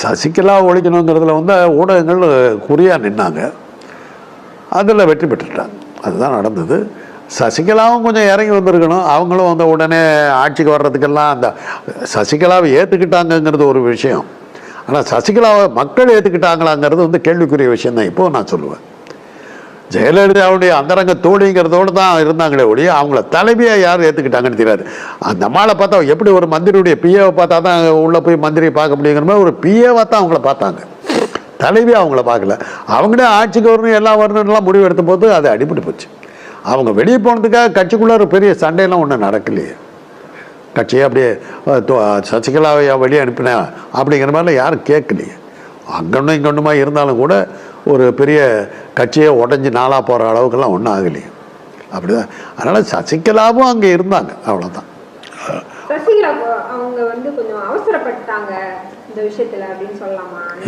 சசிகலா ஒழிக்கணுங்கிறதுல வந்து ஊடகங்கள் குறியாக நின்னாங்க. அதில் வெற்றி பெற்றுட்டாங்க. அதுதான் நடந்தது. சசிகலாவும் கொஞ்சம் இறங்கி வந்திருக்கணும். அவங்களும் வந்து உடனே ஆட்சிக்கு வர்றதுக்கெல்லாம் அந்த சசிகலாவை ஏற்றுக்கிட்டாங்கங்கிறது ஒரு விஷயம். ஆனால் சசிகலாவை மக்கள் ஏற்றுக்கிட்டாங்களாங்கிறது வந்து கேள்விக்குரிய விஷயம் தான் இப்போ நான் சொல்லுவேன். ஜெயலலிதாவுடைய அந்தரங்க தோழிங்கிறதோடு தான் இருந்தாங்களே ஒழிய அவங்கள தலைமையாக யார் ஏற்றுக்கிட்டாங்கன்னு தெரியாது. அந்த மாலை பார்த்தா எப்படி ஒரு மந்திரியுடைய பிஏவை பார்த்தா தான் உள்ளே போய் மந்திரியை பார்க்க முடியுங்கிற மாதிரி ஒரு பிஏவாக தான் அவங்கள பார்த்தாங்க. தலைவியாக அவங்கள பார்க்கல. அவங்களே ஆட்சிக்கு வரணும் எல்லாம் வரணும்லாம் முடிவு எடுத்த போது அது அடிபட்டு போச்சு. அவங்க வெளியே போனதுக்காக கட்சிக்குள்ளே ஒரு பெரிய சண்டையெல்லாம் ஒன்றும் நடக்கலையே. கட்சியை அப்படியே சசிகலாவை வெளியே அனுப்பினேன் அப்படிங்கிற மாதிரிலாம் யாரும் கேட்கலையே. அங்கொன்னும் இங்கொன்னுமா இருந்தாலும் கூட ஒரு பெரிய கட்சியை உடஞ்சி நாளாக போகிற அளவுக்கெல்லாம் ஒன்றும் ஆகலையே. அப்படிதான். அதனால் சசிகலாவும் அங்கே இருந்தாங்க. அவ்வளோதான்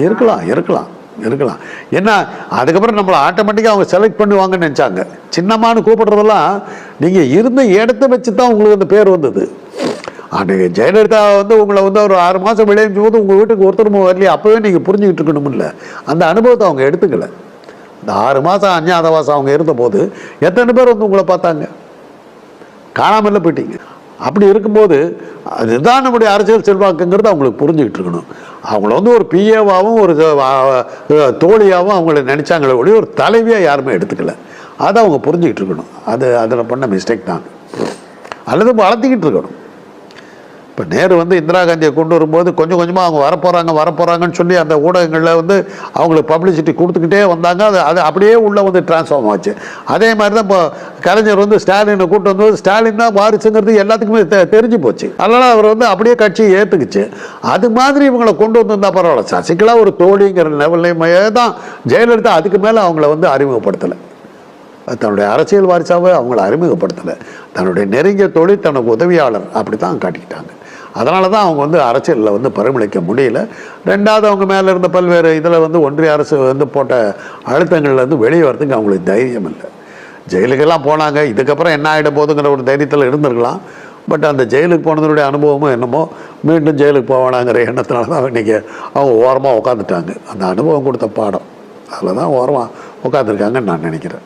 இருக்கலாம் இருக்கலாம் இருக்கலாம். ஏன்னா அதுக்கப்புறம் நம்மளை ஆட்டோமேட்டிக்காக அவங்க செலக்ட் பண்ணுவாங்கன்னு நினச்சாங்க. சின்னம்மான்னு கூப்பிடுறதெல்லாம் நீங்கள் இருந்த இடத்த வச்சு தான் உங்களுக்கு அந்த பேர் வந்தது. அன்றைக்கு ஜெயலலிதா வந்து உங்களை வந்து ஒரு ஆறு மாதம் விளையும் போது உங்கள் வீட்டுக்கு ஒருத்தரும் வரலையே. அப்போவே நீங்கள் புரிஞ்சுக்கிட்டு இருக்கணும்ல அந்த அனுபவத்தை அவங்க எடுத்துக்கல. இந்த ஆறு மாதம் அஞ்ஞாதவாசம் அவங்க இருந்தபோது எத்தனை பேர் வந்து உங்களை பார்த்தாங்க? காணாமல் போயிட்டீங்க. அப்படி இருக்கும்போது அதுதான் நம்முடைய அரசியல் செல்வாக்குங்கிறது அவங்களுக்கு புரிஞ்சுக்கிட்டு இருக்கணும். அவங்கள வந்து ஒரு பிஏவாகவும் ஒரு தோழியாகவும் அவங்கள நினச்சாங்களே ஒழிய ஒரு தலைவியாக யாருமே எடுத்துக்கல. அதை அவங்க புரிஞ்சுக்கிட்டு இருக்கணும். அது அதில் பண்ண மிஸ்டேக் தான். அல்லது வளர்த்திக்கிட்டு இருக்கணும். இப்போ நேரு வந்து இந்திரா காந்தியை கொண்டு வரும்போது கொஞ்சம் கொஞ்சமாக அவங்க வரப்போகிறாங்க வரப்போகிறாங்கன்னு சொல்லி அந்த ஊடகங்களில் வந்து அவங்களுக்கு பப்ளிசிட்டி கொடுத்துக்கிட்டே வந்தாங்க. அது அது அப்படியே உள்ளே வந்து டிரான்ஸ்ஃபார்ம் ஆச்சு. அதே மாதிரி தான் இப்போ கலைஞர் வந்து ஸ்டாலினை கூட்டு வந்து ஸ்டாலின் தான் வாரிசுங்கிறது எல்லாத்துக்குமே தெ தெரிஞ்சு போச்சு. அதனால் அவர் வந்து அப்படியே கட்சியை ஏற்றுக்குச்சு அது மாதிரி இவங்களை கொண்டு வந்திருந்தா பரவாயில்ல. சசிகலா ஒரு தோழிங்கிற லெவல்லையுமே தான் ஜெயலலிதா அதுக்கு மேலே அவங்கள வந்து அறிமுகப்படுத்தலை. தன்னுடைய அரசியல் வாரிசாவை அவங்கள அறிமுகப்படுத்தலை. தன்னுடைய நெருங்கிய தொழில் தனக்கு உதவியாளர் அப்படி தான் காட்டிக்கிட்டாங்க. அதனால தான் அவங்க வந்து அரசியலில் வந்து பரிமளிக்க முடியல. ரெண்டாவது அவங்க மேலே இருந்த பல்வேறு இதில் வந்து ஒன்றிய அரசு வந்து போட்ட அழுத்தங்கள்லேருந்து வெளியே வரதுக்கு அவங்களுக்கு தைரியம் இல்லை. ஜெயிலுக்கெல்லாம் போனாங்க இதுக்கப்புறம் என்ன ஆகிட போதுங்கிற ஒரு தைரியத்தில் இருந்திருக்கலாம். பட் அந்த ஜெயிலுக்கு போனதனுடைய அனுபவமும் என்னமோ மீண்டும் ஜெயிலுக்கு போவானாங்கிற எண்ணத்தினால தான் இன்றைக்கி அவங்க ஓரமாக உட்காந்துட்டாங்க அந்த அனுபவம் கொடுத்த பாடம். அதில் தான் ஓரமாக உட்காந்துருக்காங்கன்னு நான் நினைக்கிறேன்.